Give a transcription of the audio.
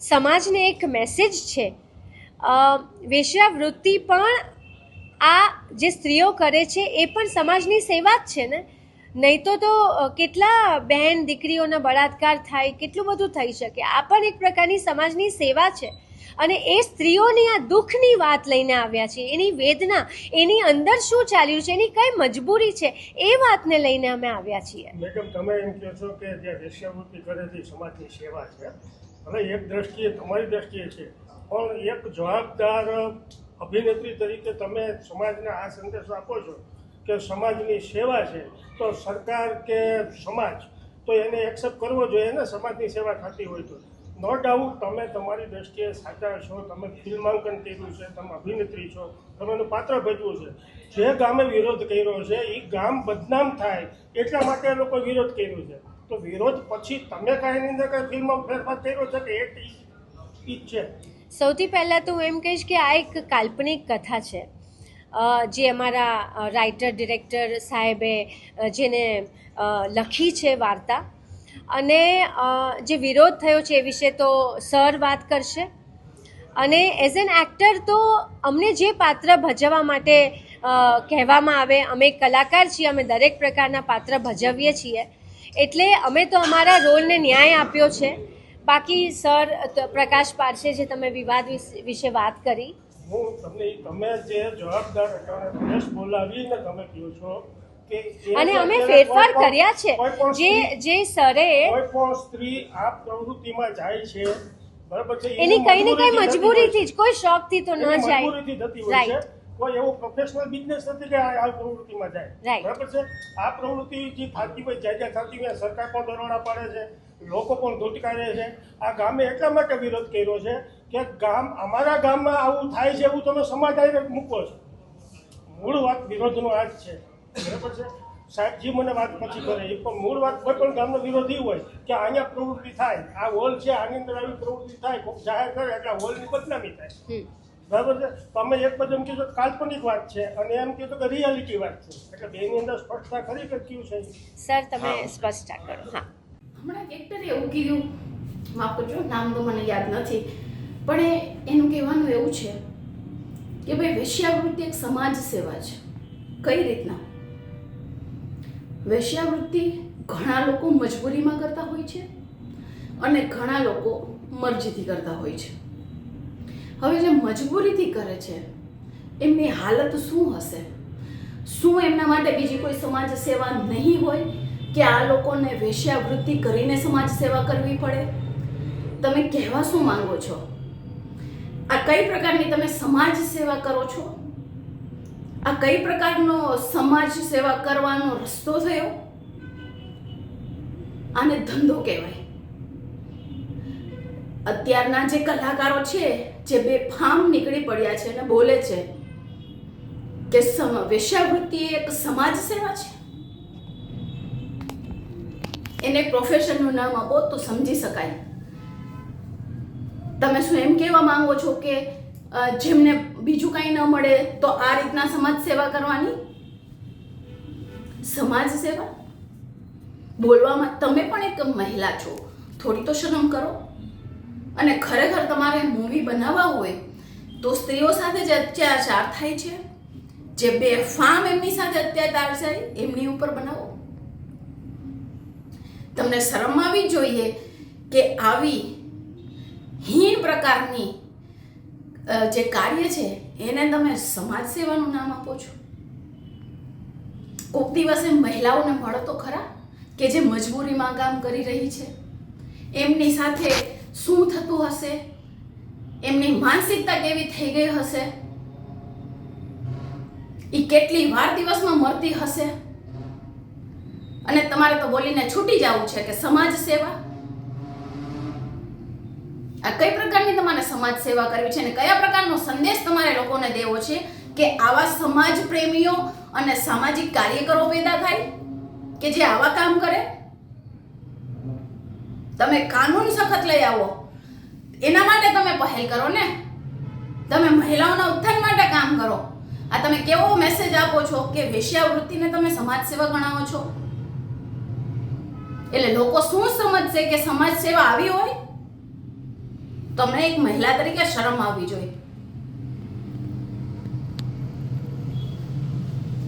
સમાજને એક મેસેજ છે. વેશ્યાવૃત્તિ પણ આ જે સ્ત્રીઓ કરે છે એ પણ સમાજની સેવા જ છે ને? નહીં તો તો કેટલા બહેન દીકરીઓના બળાત્કાર થાય, કેટલું બધું થઈ શકે? આ પણ એક પ્રકારની સમાજની સેવા છે. અને એ સ્ત્રીઓની આ દુઃખની વાત લઈને આવ્યા છે, એની વેદના, એની અંદર શું ચાલ્યું છે, એની કઈ મજબૂરી છે, એ વાતને લઈને અમે આવ્યા છીએ. મેડમ, તમે એમ કહો છો કે જે વેશ્યાવૃત્તિ કરે છે સમાજની સેવા છે. હવે એક દ્રષ્ટિએ તમારી દ્રષ્ટિએ છે. પણ એક જવાબદાર અભિનેત્રી તરીકે તમે સમાજને આ સંદેશો આપો છો કે સમાજની સેવા છે, તો સરકાર કે સમાજ, તો એને એક્સેપ્ટ કરવો જોઈએ ને સમાજની સેવા થતી હોય તો. નો ડાઉટ તમે તમારી દ્રષ્ટિએ સાચા છો, તમે ફિલ્માંકન કર્યું છે, તમે અભિનેત્રી છો, તમે એનું પાત્ર ભજવું છે. જે ગામે વિરોધ કર્યો છે એ ગામ બદનામ થાય એટલા માટે એ લોકો વિરોધ કર્યો છે. તો વિરોધ પછી તમે કાંઈ કાંઈ ફિલ્મમાં ફેરફાર કર્યો છે કે એક ઈ છે? સૌથી પહેલાં તો હું એમ કહીશ કે આ એક કાલ્પનિક કથા છે. જે અમારા રાઇટર ડિરેક્ટર સાહેબે જેને લખી છે વાર્તા. અને જે વિરોધ થયો છે એ વિશે તો સર વાત કરશે. અને એઝ એન એક્ટર તો અમને જે પાત્ર ભજવવા માટે કહેવામાં આવે, અમે કલાકાર છીએ, અમે દરેક પ્રકારના પાત્ર ભજવીએ છીએ. એટલે અમે તો અમારા રોલને ન્યાય આપ્યો છે. બાકી સર પ્રકાશ પારસે જે તમે વિવાદ વિશ- વાત કરી. હું તમને તમે જે જવાબદાર બોલાવીને તમે કહો છો અને અમે ફેરફાર કર્યા છે. જે જે સરે સ્ત્રી આ પ્રવૃત્તિમાં જાય છે બરાબર છે એની કઈ ને કઈ મજબૂરીથી જ કોઈ શોખથી તો ન જાય. રાઈટ કોઈ એવો પ્રોફેશનલ બિઝનેસ નથી કે આ પ્રવૃત્તિમાં જાય. બરાબર છે? આ પ્રવૃત્તિ જે થતી હોય જ્યાં જ્યાં થતી હોય સરકાર પણ દરોડા પાડે છે લોકો પણ ધૂટકારે છે. આ ગામે એટલા માટે વિરોધ કર્યો છે કે ગામ અમારા ગામમાં આવું થાય છે એવું તમે સમાજ ડાયરેક્ટ મૂકો છો. મૂળ વાત વિરોધનો આ જ છે. બરાબર છે? સાહેબજી મને વાત પછી કરે એ પણ મૂળ વાત કોઈ પણ ગામનો વિરોધી હોય કે અહીંયા પ્રવૃત્તિ થાય આ હોલ છે આની અંદર આવી પ્રવૃત્તિ થાય કોઈક જાહેર કરે એટલે હોલની બદનામી થાય. બરાબર છે? તમે એક બાજુ એમ કીધું કે કાલ્પનિક વાત છે અને એમ કીધું કે રિયાલિટી વાત છે. એટલે બેની અંદર સ્પષ્ટતા ખરી કે કયું છે? સર તમે સ્પષ્ટતા કરો. હા. હમણાં એક એક્ટરે એવું કીધું માફ કરજો નામ તો મને યાદ નથી પણ એ એનું કહેવાનું એવું છે કે ભાઈ વેશ્યાવૃત્તિ એક સમાજ સેવા છે. કઈ રીતના? વેશ્યાવૃત્તિ ઘણા લોકો મજબૂરીમાં કરતા હોય છે અને ઘણા લોકો મરજીથી કરતા હોય છે. હવે જે મજબૂરીથી કરે છે, એમની હાલત શું હશે? શું એમના માટે બીજી કોઈ સમાજ સેવા નહીં હોય કે આ લોકોને વેશ્યાવૃત્તિ કરીને સમાજ સેવા કરવી પડે? તમે કહેવા શું માંગો છો? આ કઈ પ્રકારની તમે સમાજ સેવા કરો છો? આ કઈ પ્રકારનો સમાજ સેવા કરવાનો રસ્તો થયો? આને ધંધો કહેવાય. અત્યારના જે કલાકારો છે, જે બે ફામ નીકળી પડ્યા છે અને બોલે છે કે વેશ્યાવૃત્તિ એક સમાજ સેવા છે. એને પ્રોફેશનનું નામ આપો તો સમજી શકાય. તમે શું એમ કહેવા માંગો છો કે જેમને બીજું કંઈ ન મળે તો આ રીતના સમાજ સેવા કરવાની? સમાજ સેવા? બોલવામાં તમે પણ એક મહિલા છો. થોડી તો શરમ કરો. અને ખરેખર તમારે મૂવી બનાવવા હોય તો સ્ત્રીઓ સાથે જે અત્યાચાર થાય છે, જે બે ફામ એમની સાથે અત્યાચાર છે એમની ઉપર બનાવો. તમને શરમ આવી જોઈએ કે આવી હીન પ્રકારની જે કાર્ય છે, એને તમે સમાજ સેવાનું નામ આપો છો? કોક દિવસે મહિલાઓને મળો તો ખરા? કે જે મજબૂરીમાં કામ કરી રહી છે? એમની સાથે શું થતું હશે? એમની માનસિકતા કેવી થઈ ગઈ હશે? એ કેટલી વાર દિવસમાં મળતી હશે? અને તમારે તો બોલીને છૂટી જવું છે કે સમાજ સેવા? આ કઈ પ્રકારની તમારે સમાજ સેવા કરવી છે અને કયા પ્રકારનો સંદેશ તમારે લોકોને દેવો છે કે આવા સમાજ પ્રેમીઓ અને સામાજિક કાર્યકરો પેદા થાય? કે જે આવા કામ કરે? તમે કાનૂન સખત લઈ આવો. એના માટે તમે પહેલ કરો ને. તમે મહિલાઓના ઉત્થાન માટે કામ કરો. આ તમે કેવો મેસેજ આપો છો કે વેશ્યાવૃત્તિને તમે સમાજ સેવા ગણાવો છો? એટલે લોકો શું સમજશે કે સમાજ સેવા આવી હોય? તમને એક મહિલા તરીકે શરમ આવવી જોઈએ.